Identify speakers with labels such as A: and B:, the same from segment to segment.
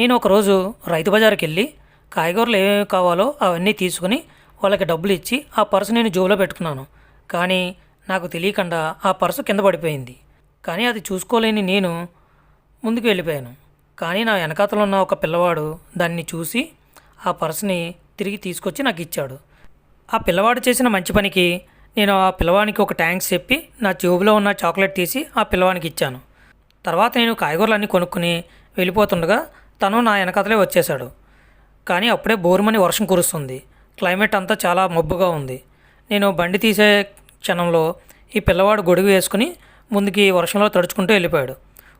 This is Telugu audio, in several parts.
A: నేను ఒకరోజు రైతు బజార్కి వెళ్ళి కాయగూరలు ఏమేమి కావాలో అవన్నీ తీసుకుని వాళ్ళకి డబ్బులు ఇచ్చి ఆ పర్సు నేను జోబులో పెట్టుకున్నాను. కానీ నాకు తెలియకుండా ఆ పర్సు కింద పడిపోయింది. కానీ అది చూసుకోలేని నేను ముందుకు వెళ్ళిపోయాను. కానీ నా వెనకాతలో ఉన్న ఒక పిల్లవాడు దాన్ని చూసి ఆ పర్సుని తిరిగి తీసుకొచ్చి నాకు ఇచ్చాడు. ఆ పిల్లవాడు చేసిన మంచి పనికి నేను ఆ పిల్లవానికి ఒక ట్యాంక్స్ చెప్పి నా జేబులో ఉన్న చాక్లెట్ తీసి ఆ పిల్లవానికి ఇచ్చాను. తర్వాత నేను కాయగూరలన్నీ కొనుక్కుని వెళ్ళిపోతుండగా తను నా వెనకతలే వచ్చేశాడు. కానీ అప్పుడే బోరుమని వర్షం కురుస్తుంది. క్లైమేట్ అంతా చాలా మబ్బుగా ఉంది. నేను బండి తీసే క్షణంలో ఈ పిల్లవాడు గొడుగు వేసుకుని ముందుకి వర్షంలో తడుచుకుంటూ వెళ్ళిపోయాడు.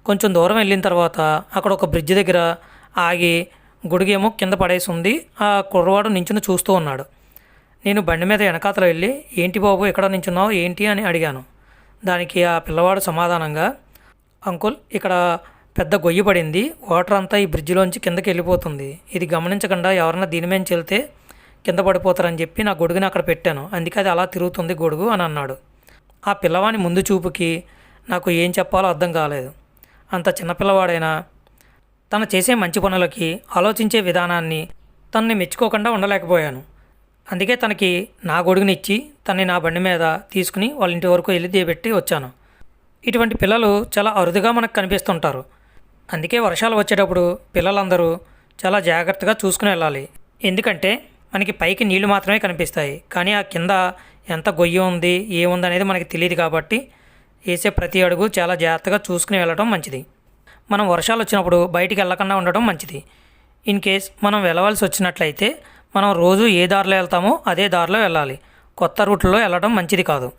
A: కొంచెం దూరం వెళ్ళిన తర్వాత అక్కడ ఒక బ్రిడ్జ్ దగ్గర ఆగి గొడుగేమో కింద పడేసి ఉంది. ఆ కుర్రవాడు నించుని చూస్తూ ఉన్నాడు. నేను బండి మీద వెనకాతల వెళ్ళి ఏంటి బాబు ఎక్కడ నించున్నావు? ఏంటి? అని అడిగాను. దానికి ఆ పిల్లవాడు సమాధానంగా అంకుల్ ఇక్కడ పెద్ద గొయ్యి పడింది. వాటర్ అంతా ఈ బ్రిడ్జిలోంచి కిందకి వెళ్ళిపోతుంది. ఇది గమనించకుండా ఎవరన్నా దీని మీద చెల్తే కింద పడిపోతారని చెప్పి నా గొడుగుని అక్కడ పెట్టాను. అందుకే అది అలా తిరుగుతుంది గొడుగు అని అన్నాడు. ఆ పిల్లవాని ముందు చూపుకి నాకు ఏం చెప్పాలో అర్థం కాలేదు. అంత చిన్నపిల్లవాడైనా తను చేసే మంచి పనులకి ఆలోచించే విధానాన్ని తనని మెచ్చుకోకుండా ఉండలేకపోయాను. అందుకే తనకి నా గొడుగునిచ్చి తనని నా బండి మీద తీసుకుని వాళ్ళ ఇంటి వరకు వెళ్ళి దియబెట్టి వచ్చాను. ఇటువంటి పిల్లలు చాలా అరుదుగా మనకు కనిపిస్తుంటారు. అందుకే వర్షాలు వచ్చేటప్పుడు పిల్లలందరూ చాలా జాగ్రత్తగా చూసుకుని వెళ్ళాలి. ఎందుకంటే మనకి పైకి నీళ్ళు మాత్రమే కనిపిస్తాయి. కానీ ఆ కింద ఎంత గొయ్యి ఉంది ఏముంది అనేది మనకి తెలియదు కాబట్టి వేసే ప్రతి అడుగు చాలా జాగ్రత్తగా చూసుకుని వెళ్ళడం మంచిది. మనం వర్షాలు వచ్చినప్పుడు బయటికి వెళ్ళకుండా ఉండడం మంచిది. ఇన్ కేస్ మనం వెళ్ళవలసి వచ్చినట్లయితే మనం రోజు ఏ దారిలో వెళ్తామో అదే దారిలో వెళ్ళాలి. కొత్త రూట్లో వెళ్ళడం మంచిది కాదు.